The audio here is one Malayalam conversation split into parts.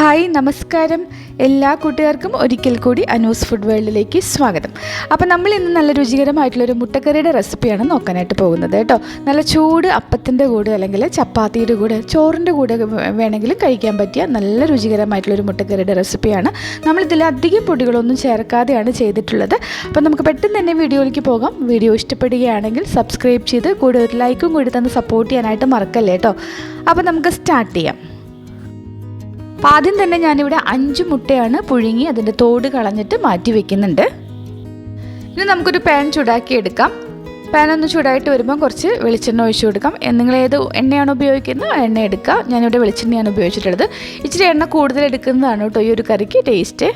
ഹായ് നമസ്കാരം. എല്ലാ കൂട്ടുകാർക്കും ഒരിക്കൽ കൂടി അനൂസ് ഫുഡ് വേൾഡിലേക്ക് സ്വാഗതം. അപ്പോൾ നമ്മൾ ഇന്ന് നല്ല രുചികരമായിട്ടുള്ളൊരു മുട്ടക്കറിയുടെ റെസിപ്പിയാണ് നോക്കാനായിട്ട് പോകുന്നത് കേട്ടോ. നല്ല ചൂട് അപ്പത്തിന്റെ കൂടെ അല്ലെങ്കിൽ ചപ്പാത്തിയുടെ കൂടെ ചോറിന്റെ കൂടെ വേണമെങ്കിലും കഴിക്കാൻ പറ്റിയ നല്ല രുചികരമായിട്ടുള്ളൊരു മുട്ടക്കറിയുടെ റെസിപ്പിയാണ്. നമ്മളിതിൽ അധികം പൊടികളൊന്നും ചേർക്കാതെയാണ് ചെയ്തിട്ടുള്ളത്. അപ്പോൾ നമുക്ക് പെട്ടെന്ന് തന്നെ വീഡിയോയിലേക്ക് പോകാം. വീഡിയോ ഇഷ്ടപ്പെടുകയാണെങ്കിൽ സബ്സ്ക്രൈബ് ചെയ്ത് കൂടെ ഒരു ലൈക്കും കൂടി തന്ന് സപ്പോർട്ട് ചെയ്യാനായിട്ട് മറക്കല്ലേ കേട്ടോ. അപ്പോൾ നമുക്ക് സ്റ്റാർട്ട് ചെയ്യാം. അപ്പോൾ ആദ്യം തന്നെ ഞാനിവിടെ അഞ്ച് മുട്ടയാണ് പുഴുങ്ങി അതിന്റെ തോട് കളഞ്ഞിട്ട് മാറ്റി വെക്കുന്നുണ്ട്. ഇനി നമുക്കൊരു പാൻ ചൂടാക്കി എടുക്കാം. പാൻ ഒന്ന് ചൂടായിട്ട് വരുമ്പോൾ കുറച്ച് വെളിച്ചെണ്ണ ഒഴിച്ചു കൊടുക്കാം. നിങ്ങൾ ഏത് എണ്ണയാണ് ഉപയോഗിക്കുന്നത്? എണ്ണ എടുക്കുക. ഞാനിവിടെ വെളിച്ചെണ്ണയാണ് ഉപയോഗിച്ചിട്ടുള്ളത്. ഇച്ചിരി എണ്ണ കൂടുതൽ എടുക്കുന്നതാണ് കേട്ടോ ഈ ഒരു കറിക്ക് ടേസ്റ്റ്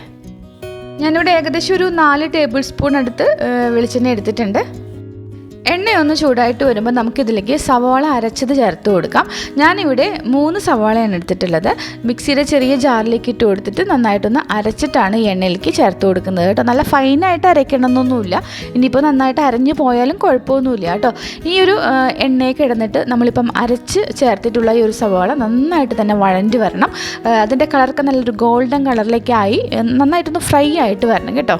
ഞാനിവിടെ ഏകദേശം ഒരു നാല് ടേബിൾ സ്പൂൺ അടുത്ത് വെളിച്ചെണ്ണ എടുത്തിട്ടുണ്ട്. എണ്ണയൊന്ന് ചൂടായിട്ട് വരുമ്പോൾ നമുക്കിതിലേക്ക് സവാള അരച്ചത് ചേർത്ത് കൊടുക്കാം. ഞാനിവിടെ മൂന്ന് സവാളയാണ് എടുത്തിട്ടുള്ളത്. മിക്സിയുടെ ചെറിയ ജാറിലേക്ക് ഇട്ട് കൊടുത്തിട്ട് നന്നായിട്ടൊന്ന് അരച്ചിട്ടാണ് ഈ എണ്ണയിലേക്ക് ചേർത്ത് കൊടുക്കുന്നത് കേട്ടോ. നല്ല ഫൈനായിട്ട് അരയ്ക്കണമെന്നൊന്നുമില്ല. ഇനിയിപ്പോൾ നന്നായിട്ട് അരഞ്ഞു പോയാലും കുഴപ്പമൊന്നുമില്ല കേട്ടോ. ഈ ഒരു എണ്ണയെ എണ്ണയൊക്കെ ഇടന്നിട്ട് നമ്മളിപ്പം അരച്ച് ചേർത്തിട്ടുള്ള ഈ ഒരു സവാള നന്നായിട്ട് തന്നെ വഴണ്ടി വരണം. അതിന്റെ കളറൊക്കെ നല്ലൊരു ഗോൾഡൻ കളറിലേക്കായി നന്നായിട്ടൊന്ന് ഫ്രൈ ആയിട്ട് വരണം കേട്ടോ.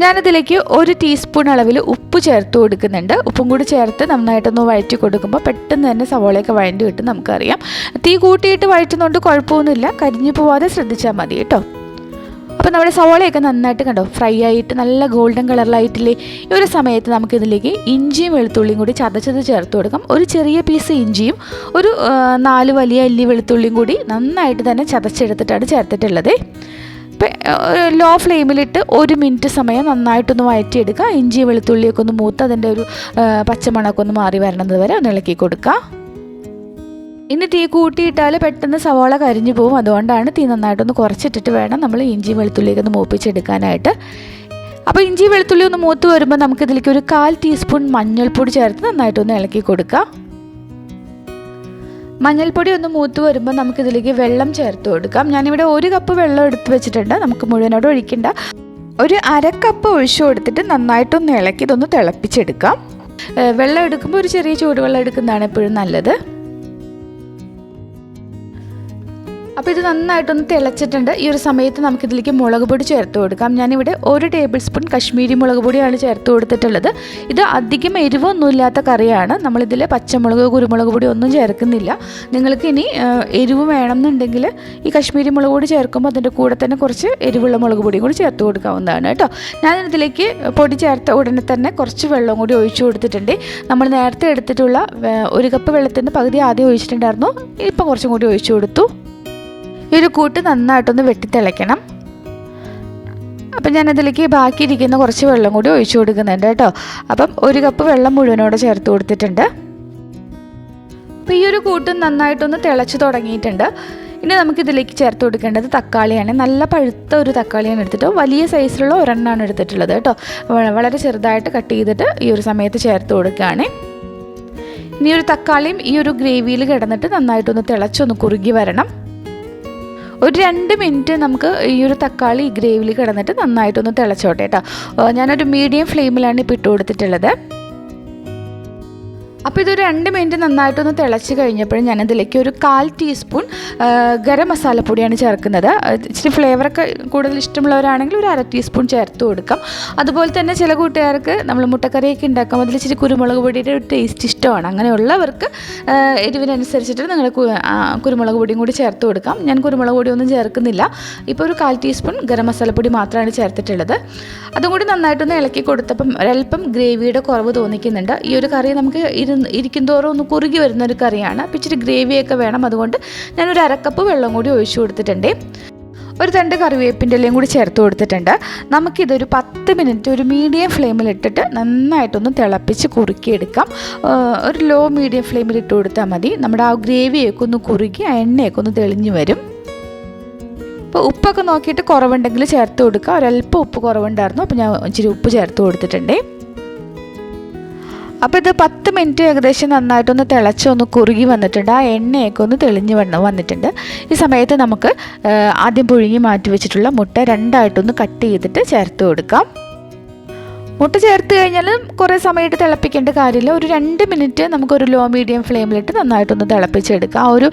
ഞാനതിലേക്ക് ഒരു ടീസ്പൂൺ അളവിൽ ഉപ്പ് ചേർത്ത് കൊടുക്കുന്നുണ്ട്. ഉപ്പും കൂടി ചേർത്ത് നന്നായിട്ടൊന്ന് വഴറ്റി കൊടുക്കുമ്പോൾ പെട്ടെന്ന് തന്നെ സവോളയൊക്കെ വഴണ്ടി കിട്ടും നമുക്കറിയാം. തീ കൂട്ടിയിട്ട് വഴറ്റുന്നതുകൊണ്ട് കുഴപ്പമൊന്നുമില്ല. കരിഞ്ഞു പോവാതെ ശ്രദ്ധിച്ചാൽ മതി കേട്ടോ. അപ്പോൾ നമ്മുടെ സവോളയൊക്കെ നന്നായിട്ട് കണ്ടോ ഫ്രൈ ആയിട്ട് നല്ല ഗോൾഡൻ കളറിലായിട്ടില്ലേ? ഈ ഒരു സമയത്ത് നമുക്കിതിലേക്ക് ഇഞ്ചിയും വെളുത്തുള്ളിയും കൂടി ചതച്ചത് ചേർത്ത് കൊടുക്കാം. ഒരു ചെറിയ പീസ് ഇഞ്ചിയും ഒരു നാല് വലിയ അല്ലി വെളുത്തുള്ളിയും കൂടി നന്നായിട്ട് തന്നെ ചതച്ചെടുത്തിട്ടാണ് ചേർത്തിട്ടുള്ളത്. ലോ ഫ്ലെയിമിലിട്ട് ഒരു മിനിറ്റ് സമയം നന്നായിട്ടൊന്ന് വഴറ്റിയെടുക്കുക ഇഞ്ചി വെളുത്തുള്ളിയൊക്കെ ഒന്ന് മൂത്ത് അതിന്റെ ഒരു പച്ചമണമൊക്കെ ഒന്ന് മാറി വരണത് വരെ ഒന്ന് ഇളക്കി കൊടുക്കുക. ഇനി തീ കൂട്ടിയിട്ടാൽ പെട്ടെന്ന് സവാള കരിഞ്ഞു പോകും അതുകൊണ്ടാണ് തീ നന്നായിട്ടൊന്ന് കുറച്ചിട്ടിട്ട് വേണം നമ്മൾ ഇഞ്ചി വെളുത്തുള്ളിയൊക്കെ ഒന്ന് മൂപ്പിച്ചെടുക്കാനായിട്ട്. അപ്പോൾ ഇഞ്ചി വെളുത്തുള്ളി ഒന്ന് മൂത്ത് വരുമ്പോൾ നമുക്കിതിലേക്ക് ഒരു കാൽ ടീസ്പൂൺ മഞ്ഞൾപ്പൊടി ചേർത്ത് നന്നായിട്ടൊന്ന് ഇളക്കി കൊടുക്കുക. മഞ്ഞൾപ്പൊടി ഒന്ന് മൂത്ത് വരുമ്പോൾ നമുക്കിതിലേക്ക് വെള്ളം ചേർത്ത് കൊടുക്കാം. ഞാനിവിടെ ഒരു കപ്പ് വെള്ളം എടുത്ത് വെച്ചിട്ടുണ്ട്. നമുക്ക് മുഴുവനോട് ഒഴിക്കണ്ട. ഒരു അര കപ്പ് ഒഴിച്ചു കൊടുത്തിട്ട് നന്നായിട്ടൊന്ന് ഇളക്കി ഇതൊന്ന് തിളപ്പിച്ചെടുക്കാം. വെള്ളം എടുക്കുമ്പോൾ ഒരു ചെറിയ ചൂടുവെള്ളം എടുക്കുന്നതാണ് എപ്പോഴും നല്ലത്. അപ്പോൾ ഇത് നന്നായിട്ടൊന്ന് തിളച്ചിട്ടുണ്ട്. ഈ ഒരു സമയത്ത് നമുക്കിതിലേക്ക് മുളക് പൊടി ചേർത്ത് കൊടുക്കാം. ഞാനിവിടെ ഒരു ടേബിൾ സ്പൂൺ കശ്മീരി മുളക് പൊടിയാണ് ചേർത്ത് കൊടുത്തിട്ടുള്ളത്. ഇത് അധികം എരിവൊന്നുമില്ലാത്ത കറിയാണ്. നമ്മളിതിൽ പച്ചമുളക് കുരുമുളക് പൊടി ഒന്നും ചേർക്കുന്നില്ല. നിങ്ങൾക്ക് ഇനി എരിവ് വേണമെന്നുണ്ടെങ്കിൽ ഈ കശ്മീരി മുളക് പൊടി ചേർക്കുമ്പോൾ അതിന്റെ കൂടെ തന്നെ കുറച്ച് എരിവുള്ള മുളക് പൊടിയും കൂടി ചേർത്ത് കൊടുക്കാവുന്നതാണ് കേട്ടോ. ഞാനിതിലേക്ക് പൊടി ചേർത്ത ഉടനെ തന്നെ കുറച്ച് വെള്ളം കൂടി ഒഴിച്ചു കൊടുത്തിട്ടുണ്ട്. നമ്മൾ നേരത്തെ എടുത്തിട്ടുള്ള ഒരു കപ്പ് വെള്ളത്തിന്റെ പകുതി ആദ്യം ഒഴിച്ചിട്ടുണ്ടായിരുന്നു. ഇപ്പം കുറച്ചും കൂടി ഒഴിച്ചു കൊടുത്തു. ഈ ഒരു കൂട്ട് നന്നായിട്ടൊന്ന് വെട്ടിത്തിളയ്ക്കണം. അപ്പം ഞാനതിലേക്ക് ബാക്കിയിരിക്കുന്ന കുറച്ച് വെള്ളം കൂടി ഒഴിച്ചു കൊടുക്കുന്നുണ്ട് കേട്ടോ. അപ്പം ഒരു കപ്പ് വെള്ളം മുഴുവനോടെ ചേർത്ത് കൊടുത്തിട്ടുണ്ട്. അപ്പോൾ ഈ ഒരു കൂട്ടും നന്നായിട്ടൊന്ന് തിളച്ച് തുടങ്ങിയിട്ടുണ്ട്. ഇനി നമുക്കിതിലേക്ക് ചേർത്ത് കൊടുക്കേണ്ടത് തക്കാളിയാണ്. നല്ല പഴുത്ത ഒരു തക്കാളിയാണ് എടുത്തിട്ട് വലിയ സൈസിലുള്ള ഒരെണ്ണമാണ് എടുത്തിട്ടുള്ളത് കേട്ടോ. വളരെ ചെറുതായിട്ട് കട്ട് ചെയ്തിട്ട് ഈ ഒരു സമയത്ത് ചേർത്ത് കൊടുക്കുകയാണ്. ഇനി ഒരു തക്കാളിയും ഈ ഒരു ഗ്രേവിയിൽ കിടന്നിട്ട് നന്നായിട്ടൊന്ന് തിളച്ചൊന്ന് കുറുകി വരണം. ഒരു രണ്ട് മിനിറ്റ് നമുക്ക് ഈ ഒരു തക്കാളി ഗ്രേവിയിൽ കിടന്നിട്ട് നന്നായിട്ടൊന്ന് തിളച്ചോട്ടെ കേട്ടോ ഞാനൊരു മീഡിയം ഫ്ലെയിമിലാണ് ഇപ്പോൾ ഇട്ട് കൊടുത്തിട്ടുള്ളത്. അപ്പോൾ ഇതൊരു രണ്ട് മിനിറ്റ് നന്നായിട്ടൊന്ന് തിളച്ച് കഴിഞ്ഞപ്പോഴും ഞാനതിലേക്ക് ഒരു കാൽ ടീസ്പൂൺ ഗരം മസാലപ്പൊടിയാണ് ചേർക്കുന്നത്. ഇച്ചിരി ഫ്ലേവറൊക്കെ കൂടുതൽ ഇഷ്ടമുള്ളവരാണെങ്കിൽ ഒരു അര ടീസ്പൂൺ ചേർത്ത് കൊടുക്കാം. അതുപോലെ തന്നെ ചില കൂട്ടുകാർക്ക് നമ്മൾ മുട്ടക്കറിയൊക്കെ ഉണ്ടാക്കുമ്പോൾ അതിൽ ഇച്ചിരി കുരുമുളക് പൊടിയുടെ ഒരു ടേസ്റ്റ് ഇഷ്ടമാണ്. അങ്ങനെയുള്ളവർക്ക് എരിവിനനുസരിച്ചിട്ട് നിങ്ങൾ കുരുമുളക് പൊടിയും കൂടി ചേർത്ത് കൊടുക്കാം. ഞാൻ കുരുമുളക് പൊടിയൊന്നും ചേർക്കുന്നില്ല. ഇപ്പോൾ ഒരു കാൽ ടീസ്പൂൺ ഗരം മസാലപ്പൊടി മാത്രമാണ് ചേർത്തിട്ടുള്ളത്. അതും കൂടി നന്നായിട്ടൊന്ന് ഇളക്കി കൊടുത്തപ്പം ഒരൽപ്പം ഗ്രേവിയുടെ കുറവ് തോന്നിക്കുന്നുണ്ട്. ഈ ഒരു കറി നമുക്ക് ഇരുന്ന് ഇരിക്കും തോറും ഒന്ന് കുറുകി വരുന്ന ഒരു കറിയാണ്. അപ്പം ഇച്ചിരി ഗ്രേവിയൊക്കെ വേണം. അതുകൊണ്ട് ഞാനൊരു അരക്കപ്പ് വെള്ളം കൂടി ഒഴിച്ചു കൊടുത്തിട്ടുണ്ട്. ഒരു തണ്ട് കറിവേപ്പിന്റെ ഇലയും കൂടി ചേർത്ത് കൊടുത്തിട്ടുണ്ട്. നമുക്കിതൊരു പത്ത് മിനിറ്റ് ഒരു മീഡിയം ഫ്ലെയിമിലിട്ടിട്ട് നന്നായിട്ടൊന്ന് തിളപ്പിച്ച് കുറുക്കിയെടുക്കാം. ഒരു ലോ മീഡിയം ഫ്ലെയിമിൽ ഇട്ട് കൊടുത്താൽ മതി. നമ്മുടെ ആ ഗ്രേവിയൊക്കെ ഒന്ന് കുറുകി ആ എണ്ണയൊക്കെ ഒന്ന് തെളിഞ്ഞു വരും. അപ്പോൾ ഉപ്പൊക്കെ നോക്കിയിട്ട് കുറവുണ്ടെങ്കിൽ ചേർത്ത് കൊടുക്കുക ഒരല്പം ഉപ്പ് കുറവുണ്ടായിരുന്നു. അപ്പോൾ ഞാൻ ഇച്ചിരി ഉപ്പ് ചേർത്ത് കൊടുത്തിട്ടുണ്ടേ. അപ്പോൾ ഇത് പത്ത് മിനിറ്റ് ഏകദേശം നന്നായിട്ടൊന്ന് തിളച്ചൊന്ന് കുറുകി വന്നിട്ടുണ്ട്. ആ എണ്ണയൊക്കെ ഒന്ന് തെളിഞ്ഞ് വന്ന് വന്നിട്ടുണ്ട്. ഈ സമയത്ത് നമുക്ക് ആദ്യം പുഴുങ്ങി മാറ്റി വെച്ചിട്ടുള്ള മുട്ട രണ്ടായിട്ടൊന്ന് കട്ട് ചെയ്തിട്ട് ചേർത്ത് കൊടുക്കാം. മുട്ട ചേർത്ത് കഴിഞ്ഞാൽ കുറേ സമയമായിട്ട് തിളപ്പിക്കേണ്ട കാര്യമില്ല. ഒരു രണ്ട് മിനിറ്റ് നമുക്കൊരു ലോ മീഡിയം ഫ്ലെയിമിലിട്ട് നന്നായിട്ടൊന്ന് തിളപ്പിച്ചെടുക്കുക ആ ഒരു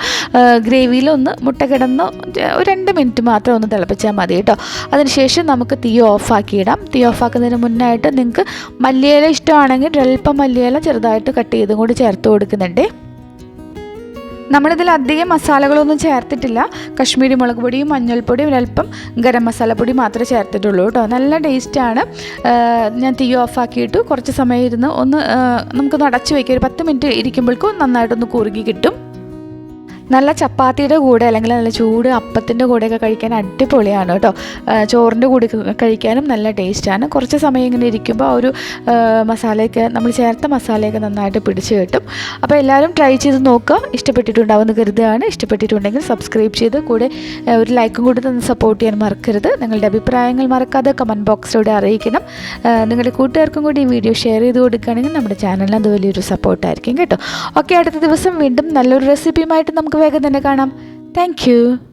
ഗ്രേവിയിലൊന്ന് മുട്ട കിടന്ന് ഒരു രണ്ട് മിനിറ്റ് മാത്രം ഒന്ന് തിളപ്പിച്ചാൽ മതി കേട്ടോ. അതിനുശേഷം നമുക്ക് തീ ഓഫാക്കിയിടാം. തീ ഓഫാക്കുന്നതിന് മുന്നായിട്ട് നിങ്ങൾക്ക് മല്ലിയില ഇഷ്ടമാണെങ്കിൽ ഒരൽപ്പം മല്ലിയില ചെറുതായിട്ട് കട്ട് ചെയ്തും കൂടി ചേർത്ത് കൊടുക്കുന്നുണ്ട്. നമ്മളിതിൽ അധികം മസാലകളൊന്നും ചേർത്തിട്ടില്ല. കശ്മീരി മുളക് പൊടിയും മഞ്ഞൾപ്പൊടിയും ഒരല്പം ഗരം മസാലപ്പൊടി മാത്രമേ ചേർത്തിട്ടുള്ളൂ കേട്ടോ. നല്ല ടേസ്റ്റാണ് ഞാൻ തീ ഓഫാക്കിയിട്ട് കുറച്ച് സമയം ഇരുന്ന് ഒന്ന് നമുക്കൊന്ന് അടച്ചു വയ്ക്കുക ഒരു പത്ത് മിനിറ്റ് ഇരിക്കുമ്പോഴേക്കും നന്നായിട്ടൊന്ന് കുറുകി കിട്ടും. നല്ല ചപ്പാത്തിയുടെ കൂടെ അല്ലെങ്കിൽ നല്ല ചൂട് അപ്പത്തിന്റെ കൂടെയൊക്കെ കഴിക്കാൻ അടിപൊളിയാണ് കേട്ടോ. ചോറിന്റെ കൂടെ കഴിക്കാനും നല്ല ടേസ്റ്റാണ്. കുറച്ച് സമയം ഇങ്ങനെ ഇരിക്കുമ്പോൾ ആ ഒരു മസാലയൊക്കെ നമ്മൾ ചേർത്ത മസാലയൊക്കെ നന്നായിട്ട് പിടിച്ച് കിട്ടും. അപ്പോൾ എല്ലാവരും ട്രൈ ചെയ്ത് നോക്കുക. ഇഷ്ടപ്പെട്ടിട്ടുണ്ടാവുമെന്ന് കരുതുകയാണ്. ഇഷ്ടപ്പെട്ടിട്ടുണ്ടെങ്കിൽ സബ്സ്ക്രൈബ് ചെയ്ത് കൂടെ ഒരു ലൈക്കും കൂടി തന്ന് സപ്പോർട്ട് ചെയ്യാൻ മറക്കരുത്. നിങ്ങളുടെ അഭിപ്രായങ്ങൾ മറക്കാതെ കമന്റ് ബോക്സിലൂടെ അറിയിക്കണം. നിങ്ങളുടെ കൂട്ടുകാർക്കും കൂടി ഈ വീഡിയോ ഷെയർ ചെയ്ത് കൊടുക്കുകയാണെങ്കിൽ നമ്മുടെ ചാനലിന് അത് വലിയൊരു സപ്പോർട്ടായിരിക്കും കേട്ടോ. ഓക്കെ അടുത്ത ദിവസം വീണ്ടും നല്ലൊരു റെസിപ്പിയുമായിട്ട് വേഗം തന്നെ കാണാം. താങ്ക്